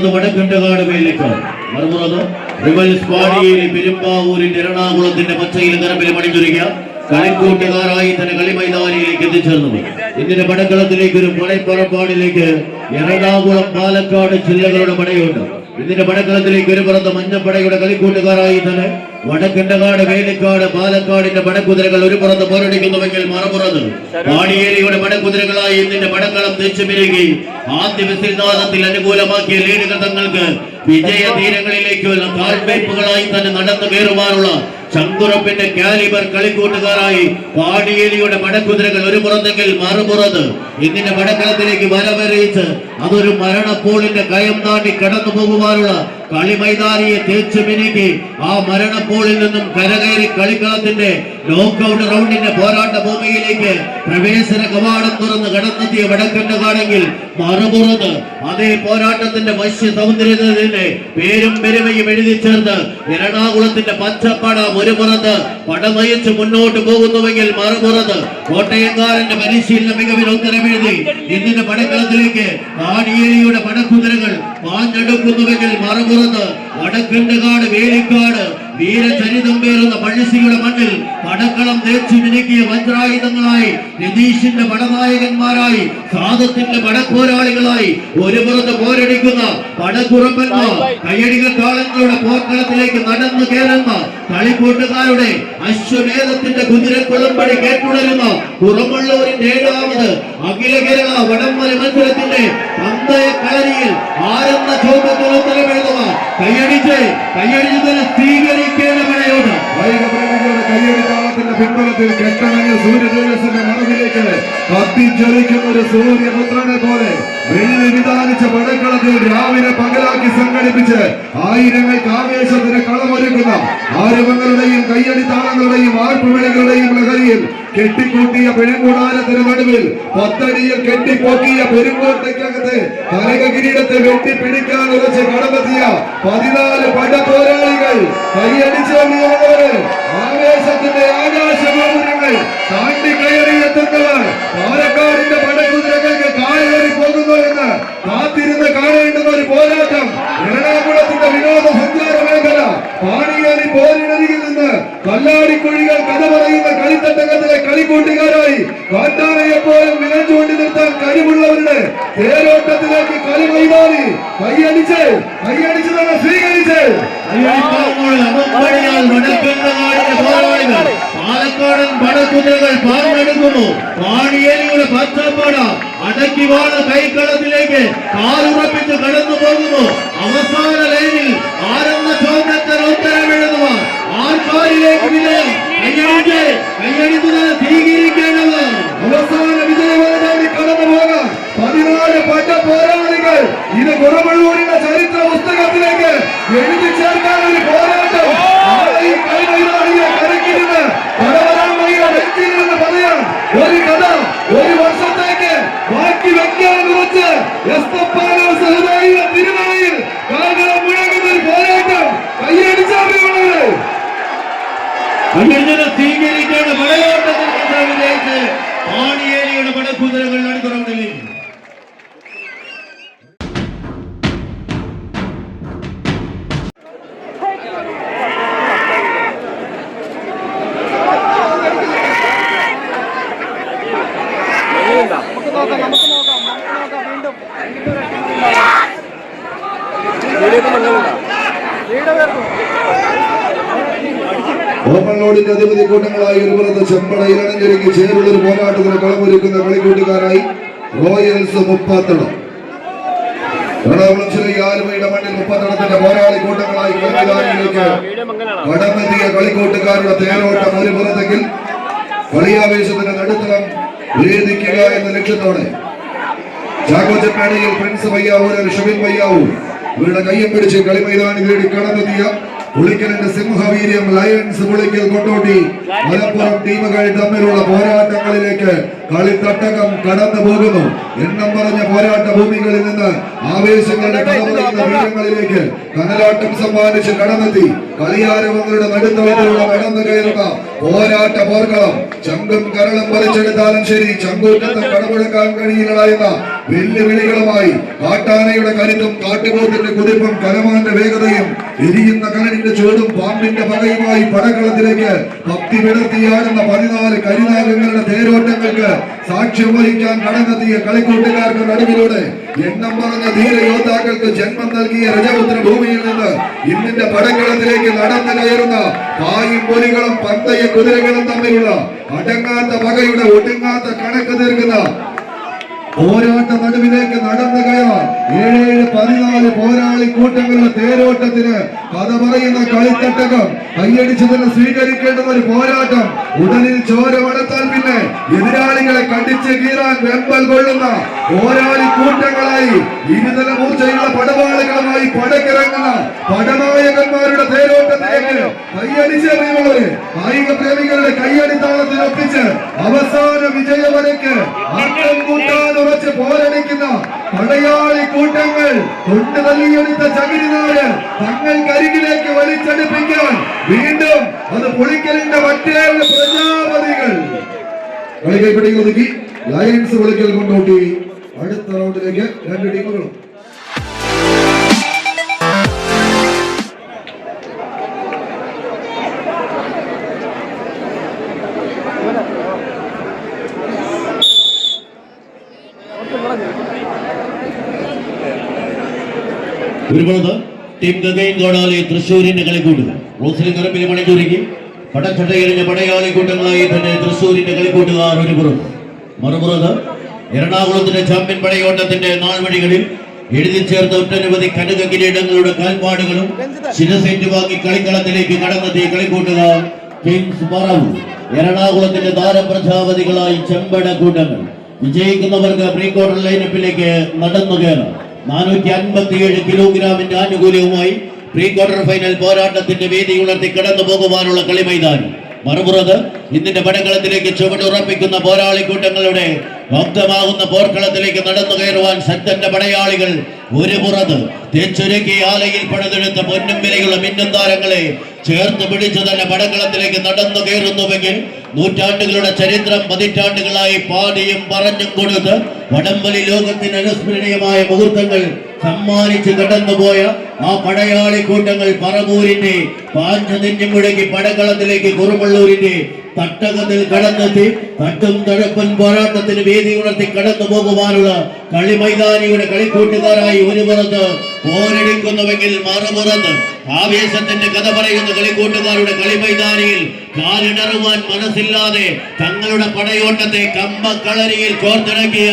ഒരു പുറത്ത് വടക്കണ്ടകാട് മേലേക്ക്. മറുപുറത്ത് റിവൽസ് പാടിയിലെ പെരുമ്പാവൂരിന്റെ എറണാകുളത്തിന്റെ പച്ചയിൽ നിറമ്പിൽ മണിഞ്ഞൊരുങ്ങിയ കളിക്കൂട്ടുകാരായി തന്നെ കളിമൈതാനിയിലേക്ക് എത്തിച്ചേർന്നു. ഇതിന്റെ പടക്കളത്തിലേക്ക് ഒരു പടപ്പുറപ്പാടിലേക്ക് എറണാകുളം പാലക്കാട് ജില്ലകളുടെ പടയുണ്ട്. ഇതിന്റെ പടക്കളത്തിലേക്ക് ഒരു പുറത്ത് മഞ്ഞപ്പടയുടെ കളിക്കൂട്ടുകാരായി തന്നെ വടക്കണ്ടകാട് വേലിക്കാട് പാലക്കാടിന്റെ പടക്കുതിരകൾ ഒരു പുറത്ത് പോരടിക്കുന്നുവെങ്കിൽ മറുപുറത്ത് പാടിയേരിയുടെ പടക്കുതിരകളായി ഇതിന്റെ പടക്കളം തിരിച്ചു പിരികി ആദ്യ വിസിൽനാദത്തിൽ അനുകൂലമാക്കിയ ലീഡുകൾ തങ്ങൾക്ക് വിജയ തീരങ്ങളിലേക്കുള്ള കാൽവയ്പുകളായി തന്നെ നടന്നു കയറുവാനുള്ള ശങ്കുറപ്പിന്റെ കാലിബർ കളിക്കൂട്ടുകാരായി പാടിയേലിയുടെ പടക്കുതിരകൾ ഒരു പുറത്തെങ്കിൽ മറുപുറത്ത് ഇതിന്റെ പടക്കളത്തിലേക്ക് വരവറിയിച്ച് അതൊരു മരണപ്പോളിന്റെ കയം താണ്ടി കടന്നു പോകുവാനുള്ള കളിമൈതാനിയെ തേച്ചു മിനുക്കി ആ മരണപ്പോളിൽ നിന്നും കരകയറി കളിക്കളത്തിന്റെ നോക്കൌട്ട് റൗണ്ടിന്റെ പോരാട്ട ഭൂമിയിലേക്ക് പ്രവേശന കവാടം തുറന്ന് കടന്നെത്തിയ വടക്കന്റെകാണെങ്കിൽ മറുപുറത്ത് അതേ പോരാട്ടത്തിന്റെ വശ്യ സൗന്ദര്യത്തിന്റെ പേരും പെരുമയും എഴുതി ചേർത്ത് എറണാകുളത്തിന്റെ പച്ചപ്പട ഒരു പുറത്ത് പടനയിച്ച് മുന്നോട്ട് പോകുന്നുവെങ്കിൽ മറുപുറത്ത് കോട്ടയംകാരന്റെ പരിശീലന മികവിൽ ഉത്തരമെഴുതി ഇന്നിന്റെ പടക്കളത്തിലേക്ക് കാടിയേരിയുടെ പടക്കുതിരകൾ പാഞ്ഞെടുക്കുന്നുവെങ്കിൽ മറുപുറത്ത് വടക്കണ്ടുകാട് വേലിക്കാട് വീരചരിതം പേരുന്ന പഴശ്ശിയുടെ മണ്ണിൽ പടക്കളം തേച്ചു മിനുക്കിയ വജ്രായുധങ്ങളായി രതീഷിന്റെ പടനായകന്മാരായി സാധത്തിന്റെ പടപ്പോരാളികളായി ഒരു പുറത്ത് പോരടിക്കുന്ന പടക്കുറപ്പന്മാർ കയ്യടികൾ കാളങ്ങളുടെ പോർക്കളത്തിലേക്ക് നടന്നു കയറുന്ന കളിക്കൂട്ടുകാരുടെ അശ്വമേധത്തിന്റെ കുതിരക്കുളമ്പടി കേട്ടുണരുന്ന കുറമുള്ളവരിന്റെ ഏഴാമത് അഖില കേരള വടംവലി മത്സരത്തിന്റെ പന്തയ കളരിയിൽ ആരെന്ന ചോദ്യത്തിൽ ഉത്തരമെഴുതുക കയ്യടിച്ച് കയ്യടിച്ച് തന്നെ സ്വീകരിക്കേണ്ട മഴയോട്. വൈകപ്രേമികളുടെ കയ്യടിത്താളത്തിന്റെ പിൻബലത്തിൽ കെട്ടണങ്ങൾ സൂര്യതേജസ്സിന്റെ മറവിലേക്ക് കത്തിജ്വലിക്കുന്ന ഒരു സൂര്യപുത്രനെ പോലെ വെള്ളി വിധാനിച്ച പടക്കളത്തിൽ രാവിലെ പകലാക്കി സംഘടിപ്പിച്ച് ആയിരങ്ങൾക്ക് ആവേശത്തിന് കളമൊരുക്കുന്ന ആരവങ്ങളുടെയും കയ്യടിത്താളങ്ങളുടെയും ആർപ്പുവിളികളുടെയും ലഹരിയിൽ കെട്ടിക്കൂട്ടിയ പെരുങ്കൂടാരത്തിന് നടുവിൽ പത്തടിയിൽ കെട്ടിപ്പൊക്കിയ പെരുങ്കോട്ടയ്ക്കകത്ത് കനക കിരീടത്തെ വെട്ടിപ്പിടിക്കാൻ ഉറച്ച് കടമെത്തിയ പതിനാല് പട പോരാളികൾ കൈയടിച്ചു വന്നവര് ആവേശത്തിന്റെ ആകാശഗോപുരങ്ങൾ താണ്ടി കയറി എത്തുന്നവർ പാലക്കാടിന്റെ പടക്കുതിരകൾക്ക് കായലേറി പോകുന്നു എന്ന് കാത്തിരുന്ന് കാണേണ്ടുന്ന ഒരു പോരാട്ടം എറണാകുളത്തിന്റെ വിനോദസഞ്ചാര മേഖല പാണിയേരി പോരിനരികിൽ നിന്ന് കല്ലാടിക്കുഴികൾ കഥ പറയുന്ന കളിത്തട്ടകത്തിലെ കളിക്കൂട്ടുകാരായി കാട്ടാനയെ പോലും വിരൽ ചൂണ്ടി നിർത്താൻ കഴിവുള്ളവരുടെ തേരോട്ടത്തിലേക്ക് കളി മൈതാനി കൈയടിച്ച് കൈയടിച്ച് തന്നെ സ്വീകരിച്ച് അയ്യടിപ്പാങ്ങോട് അകമ്പടിയാൽ വടക്കണ്ടകാടിന്റെ പോരാളികൾ പാലക്കാടൻ പടക്കുതിരകൾ പാർന്നെടുക്കുന്നു പാണിയേലിയുടെ പച്ചപ്പട അടക്കി വാണ കൈക്കളത്തിലേക്ക് കാലുറപ്പിച്ച് കടന്നു പോകുന്നു അവസാന ലൈനിൽ ആരെന്ന ചോദ്യത്തിന് ലോഡിന്റെ അധിപതി കൂട്ടങ്ങളായി ഒരു പുറത്ത് ചെമ്പടയിൽ ചേരുള്ള ഒരു പോരാട്ടത്തിന് കളമൊരുക്കുന്ന കളിക്കൂട്ടുകാരായി റോയൽസ് ചാക്കോച്ചപ്പേടയിൽ പ്രിൻസ് വയ്യാവൂർ ഇവരുടെ കയ്യം പിടിച്ച് കളിമൈതാനി തേടി കടന്നെത്തിയ പുളിക്കലിന്റെ സിംഹവീര്യം ലയൺസ് പുളിക്കൽ കൊണ്ടോട്ടി. മലപ്പുറം ടീമുകൾ തമ്മിലുള്ള പോരാട്ടങ്ങളിലേക്ക് കളിത്തട്ടകം കടന്നു പോകുന്നു. എണ്ണം പറഞ്ഞ പോരാട്ട ഭൂമികളിൽ നിന്ന് ആവേശങ്ങളുടെ വീരങ്ങളിലേക്ക് കനലാട്ടം സമ്മാനിച്ച് കടന്നെത്തി. കളിയാരവങ്ങളുടെ നടുത്തളത്തിലുള്ള കടന്നു കയറുന്ന പോരാട്ട പോർക്കളം. ചങ്കും കരളും പറിച്ചെടുത്താലും ശരി. ചങ്കൂറ്റത്തെ കടമെടുക്കാൻ കഴിയില്ല എന്ന വെല്ലുവിളികളുമായി കാട്ടാനയുടെ കരുത്തും കാട്ടുപോത്തിന്റെ കുതിപ്പും കലമാന്റെ വേഗതയും എരിയുന്ന കരടിന്റെ ചൂടും പാമ്പിന്റെ പകയുമായി പടക്കളത്തിലേക്ക് ഭക്തി വിടർത്തിയാടുന്ന പതിനാല് കരിനാഗങ്ങളുടെ തേരോട്ടങ്ങൾക്ക് സാക്ഷ്യം വഹിക്കാൻ കടന്നെത്തിയ കളിക്കൂട്ടുകാർക്ക് നടുവിലൂടെ എണ്ണം പറഞ്ഞ ധീര യോദ്ധാക്കൾക്ക് ജന്മം നൽകിയ രജപുത്ര ഭൂമിയിൽ നിന്ന് ഇന്നിന്റെ പടക്കളത്തിലേക്ക് നടന്നു കയറുന്ന പായും പൊലികളും പന്തയ കുതിരകളും തമ്മിലുള്ള അടങ്ങാത്ത വകയുടെ ഒടുങ്ങാത്ത കണക്ക് തീർക്കുന്ന പോരാട്ട നടുവിലേക്ക് നടന്നു കയറാൻ ഏഴേഴ് പതിനാല് പോരാളി കൂട്ടങ്ങളുടെ തേരോട്ടത്തിന് കഥ പറയുന്ന കളിത്തട്ടകം കൈയടിച്ചതിന് സ്വീകരിക്കേണ്ടുന്ന ഒരു പോരാട്ടം. ഉടലിൽ ചോര പിന്നെ എതിരാളികളെ കടിച്ച് കീറാൻ വെമ്പൽ കൊള്ളുന്ന പോരാളി കൂട്ടങ്ങളായി ഇരുതല മൂർച്ചയുള്ള പടവാളികളുമായി പടക്കിറങ്ങുന്ന പടനായകന്മാരുടെ കൈയടിച്ചറിയുന്നവര് കായിക പ്രേമികളുടെ കൈയടിത്താളത്തിനൊപ്പിച്ച് അവസാന വിജയ വരയ്ക്ക് അക്കം കൂട്ടാൻ ഉറച്ച് പോരടിക്കുന്ന പടയാളി കൂട്ടങ്ങൾ കൊണ്ട് തല്ലിയെടുത്ത ചകിരിനാട് തങ്ങൾക്കരികിലേക്ക് വലിച്ചടിപ്പിക്കാൻ വീണ്ടും അത് പൊളിക്കലിന്റെ മറ്റേഴ് പ്രജാപതികൾ. കളി കൈപ്പിടി ഒതുക്കി ലയൻസ് വിളിക്കൽ കൊണ്ടോട്ടി. അടുത്ത റൗണ്ടിലേക്ക് രണ്ട് ടീമുകളും. ഒരു പുറത്ത് ടീം ഗംഗയും കോടാലി തൃശ്ശൂരിന്റെ കളിക്കൂട്ടുകൾ റോസിലും കറുപ്പിലും മണിച്ചൂരിക്ക് പടച്ചട്ടയെറിഞ്ഞ പടയാളി കൂട്ടങ്ങളായി തന്നെ തൃശ്ശൂരിന്റെ കളിക്കൂട്ടുകാർ ഒരു പുറത്ത് മറുപുറത്ത് എറണാകുളത്തിന്റെ ചാമ്പ്യൻ പടയോട്ടത്തിന്റെ നാൾവഴികളിൽ എഴുതി ചേർത്ത ഒട്ടനവധി കനക കിരീടങ്ങളുടെ കാൽപ്പാടുകളും ശിരസേറ്റ് വാങ്ങി കളിക്കളത്തിലേക്ക് കടന്നെത്തിയ കളിക്കൂട്ടുകാർ കിങ്സ് പറവു എറണാകുളത്തിന്റെ താരപ്രജാപതികളായി ചെമ്പട കൂട്ടങ്ങൾ. വിജയിക്കുന്നവർക്ക് പ്രീ ക്വാർട്ടർ ലൈനപ്പിലേക്ക് നടന്നു കയറാം. നാനൂറ്റി അൻപത്തിയേഴ് കിലോഗ്രാമിന്റെ ആനുകൂല്യവുമായി പ്രീ ക്വാർട്ടർ ഫൈനൽ പോരാട്ടത്തിന്റെ വേദി ഉണർത്തി കടന്നു പോകുവാനുള്ള കളി മൈതാനം മറുപുറത്ത് ഇന്നിന്റെ പടക്കളത്തിലേക്ക് ചുവടുറപ്പിക്കുന്ന പോരാളി കൂട്ടങ്ങളുടെ ഭക്തമാകുന്ന പോർക്കളത്തിലേക്ക് നടന്നു കയറുവാൻ ശക്തന്റെ പടയാളികൾ ഒരു പുറത്ത് തേച്ചുരുക്കി ആലയിൽ പണിതെടുത്ത പൊന്നും വിലയുള്ള മിന്നും താരങ്ങളെ ചേർത്ത് പിടിച്ചു തന്നെ പടക്കളത്തിലേക്ക് നടന്നു കയറുന്നുവെങ്കിൽ നൂറ്റാണ്ടുകളുടെ ചരിത്രം പതിറ്റാണ്ടുകളായി പാടിയും പറഞ്ഞും കൊടുത്ത് വടംവലി ലോകത്തിന് അനുസ്മരണീയമായ മുഹൂർത്തങ്ങൾ സമ്മാനിച്ച് കടന്നുപോയ ആ പടയാളി കൂട്ടങ്ങൾ പറവൂരിന്റെ പാഞ്ച നെഞ്ഞും മുഴങ്ങി പടക്കളത്തിലേക്ക് കുറുമള്ളൂരിന്റെ തട്ടകത്തിൽ കടന്നെത്തി തട്ടും തഴപ്പൻ പോരാട്ടത്തിന് വേദി ഉണർത്തി കടന്നു പോകുവാനുള്ള കളിമൈതാനിയുടെ കളിക്കൂട്ടുകാരായി ഒരു പുറത്ത് പോരടിക്കുന്നുവെങ്കിൽ മറുപുറത്ത് ആവേശത്തിന്റെ കഥ പറയുന്ന കളിക്കൂട്ടുകാരുടെ കളി മൈതാനിയിൽ കാലിടറുവാൻ മനസ്സില്ലാതെ തങ്ങളുടെ പടയോട്ടത്തെ കമ്പക്കളരിയിൽ കോർത്തിണക്കിയ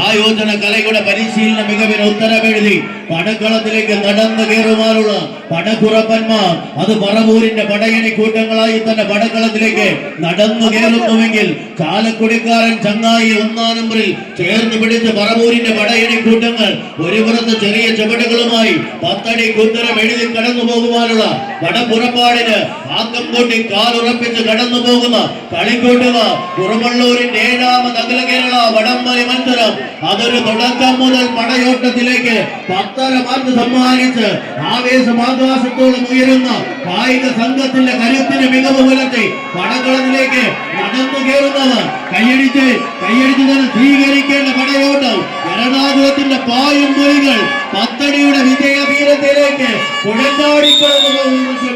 ആയോധന കലയുടെ പരിശീലന മികവിന് ഉത്തരവെഴുതി പടക്കളത്തിലേക്ക് നടന്നു കയറുവാനുള്ള പടക്കുറപ്പന്മാർ. അത് പറവൂരിന്റെ പടയണി കൂട്ടങ്ങളായി തന്നെ പടക്കളത്തിലേക്ക് നടന്നു കയറുന്നുവെങ്കിൽ ചാലക്കുടിക്കാരൻ ചങ്ങായി ഒന്നാം നമ്പറിൽ ചേർന്ന് പിടിച്ച് പറവൂരിന്റെ പടയണി കൂട്ടങ്ങൾ ഒരു പുറത്ത് ചെറിയ ചുവടുകളുമായി പത്തടി കുന്തരം എഴുതി കടന്നു പോകുവാനുള്ള പടപ്പുറപ്പാടിന് ആക്കം കൂട്ടി കാലുറപ്പിച്ച് കടന്നു പോകുന്ന കളിക്കൂട്ടുക കുറവള്ളൂരിന്റെ ഏഴാമത് അഖില കേരള വടംവലി മത്സരം അതൊരു തുടക്കം മുതൽ പടയോട്ടത്തിലേക്ക് പത്തര മാർക്ക് സമ്മാനിച്ച് ആവേശം ആകാശത്തോളം ഉയരുന്ന കായിക സംഘത്തിന്റെ കരുത്തിന് മികവ് പുലർത്തി പടകളത്തിലേക്ക് നടന്നു കയറുന്നവർ കൈയടിച്ച് കൈയടിച്ച് തന്നെ സ്വീകരിക്കേണ്ട പടയോട്ടം. എറണാകുളത്തിന്റെ പായും മൊഴികൾ പത്തടിയുടെ വിജയവീരത്തിലേക്ക് കുഴഞ്ഞാടിക്കടന്നു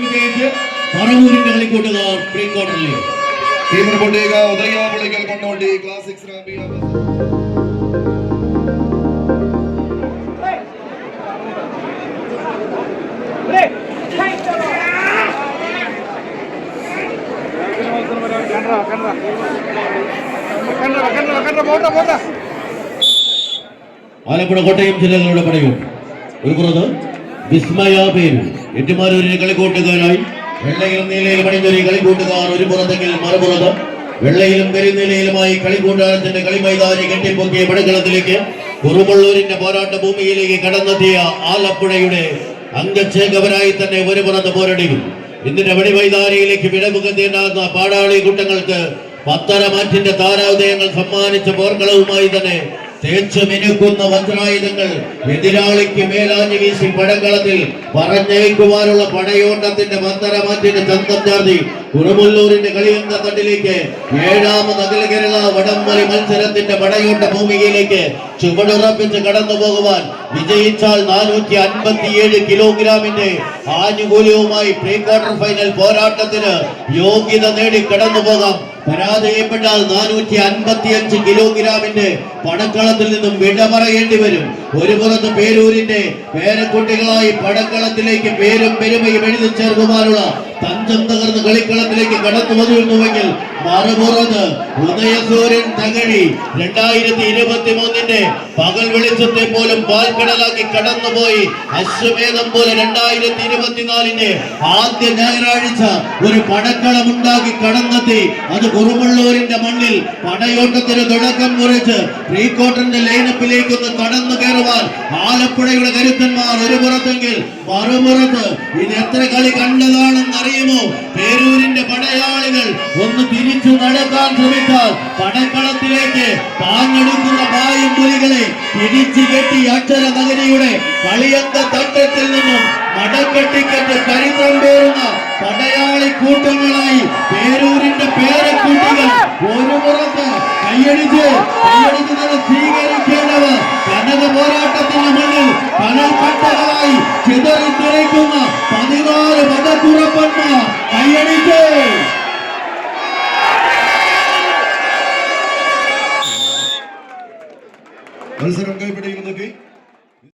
വിജയിച്ച് പറവൂരിന്റെ കളിക്കൂട്ടുകാർ പ്രീ ക്വാർട്ടറിലേക്ക് ടീം ഉദയ വിളിക്കൽ കൊണ്ടോട്ടി ക്ലാസിക്സ് റാബിയ ആലപ്പുഴ കോട്ടയം ജില്ലകളുടെ പടയോട്ടം ഒരു പുറത്ത് വിസ്മയ പേര്. എട്ടുമാരൂരിലെ കളിക്കൂട്ടുകാരായി വെള്ളയിൽ നീലയിൽ പണിഞ്ഞൊരു കളിക്കൂട്ടുകാർ ഒരു പുറത്തെങ്കിൽ മറുപുറത്ത്. വെള്ളയിലും കരിനീലയിലുമായി കളിക്കൂട്ടാരത്തിന്റെ കളിമൈതാനി കെട്ടിപ്പൊക്കിയ പടക്കളത്തിലേക്ക് കുറുമള്ളൂരിന്റെ പോരാട്ട ഭൂമിയിലേക്ക് കടന്നെത്തിയ ആലപ്പുഴയുടെ അംഗച്ചേകവരായി തന്നെ ഒരു പുറത്ത് പോരടിക്കും. ഇന്നിന്റെ വെടിമൈതാനിയിലേക്ക് വിടമുഖത്തേണ്ടാകുന്ന പാടാളി കൂട്ടങ്ങൾക്ക് പത്തരമാറ്റിന്റെ താരാദയങ്ങൾ സമ്മാനിച്ച പോർക്കളവുമായി തന്നെ തേച്ചു മിനുക്കുന്ന വജ്രായുധങ്ങൾ എതിരാളിക്ക് മേലാഞ്ഞു വീശി പടങ്കളത്തിൽ പറഞ്ഞയക്കുവാനുള്ള പടയോട്ടത്തിന്റെ മന്ദരമാറ്റിന്റെ ചന്തം ചാർത്തി കുറുമുല്ലൂരിന്റെ കളിയുന്ന തട്ടിലേക്ക് ഏഴാമത് അഖില കേരള വടംവലി മത്സരത്തിന്റെ പടയോട്ട ഭൂമികയിലേക്ക് ചുവടുറപ്പിച്ച് കടന്നു പോകുവാൻ വിജയിച്ചാൽ നാനൂറ്റി അൻപത്തിയേഴ് കിലോഗ്രാമിന്റെ ആനുകൂല്യവുമായി പ്രീ ക്വാർട്ടർ ഫൈനൽ പോരാട്ടത്തിന് യോഗ്യത നേടി കടന്നു പോകാം പരാജയപ്പെട്ടാൽ നാനൂറ്റി അൻപത്തി അഞ്ച് കിലോഗ്രാമിന്റെ പടക്കളത്തിൽ നിന്നും വിട പറയേണ്ടി വരും. ഒരു പുറത്ത് പേരൂരിന്റെ പേരക്കുട്ടികളായി പടക്കളത്തിലേക്ക് പേരും പെരുമയും എഴുതി ചേർക്കുവാനുള്ള തഞ്ചം തകർന്ന് കളിക്കളത്തിലേക്ക് കടന്നു വന്നിരുന്നുവെങ്കിൽ മറുപുറത്ത് ഉദയസൂര്യൻ തകഴി രണ്ടായിരത്തി ഇരുപത്തി മൂന്നിന്റെ പകൽ വെളിച്ചത്തെ പോലും പാൽക്കടലാക്കി കടന്നുപോയി അശ്വമേധം പോലെ രണ്ടായിരത്തി ഇരുപത്തിനാലിന്റെ ആദ്യ ഞായറാഴ്ച ഒരു പടക്കളം ഉണ്ടാക്കി കടന്നെത്തി. അത് കുറുമുള്ളൂരിന്റെ മണ്ണിൽ പടയോട്ടത്തിന് തുടക്കം കുറിച്ച് പ്രീ ക്വാർട്ടറിന്റെ ലൈനപ്പിലേക്ക് ഒന്ന് കടന്നു കയറുവാൻ ആലപ്പുഴയുടെ കരുത്തന്മാർ ഒരു പുറത്തെങ്കിൽ മറുപുറത്ത് ഇത് എത്ര കളി കണ്ടതാണെന്ന് അറിയുമോ? പേരൂരിന്റെ പടയാളികൾ ഒന്ന് തിരിച്ചു നടക്കാൻ ശ്രമിച്ചാൽ പടക്കളത്തിലേക്ക് പാഞ്ഞെടുക്കുന്ന പായും പുലികളെ പിടിച്ചു കെട്ടി അക്ഷര നഗരിയുടെ കളിയന്ത തട്ടത്തിൽ നിന്നും മടക്കെട്ടിക്കറ്റ് ചരിത്രം പേരുന്ന പടയാളി കൂട്ടങ്ങളായി പേരൂരിന്റെ പേരക്കുട്ടികൾ ഒരു പുറത്ത് കൈയടിച്ച് കൈയടിക്കുന്നത്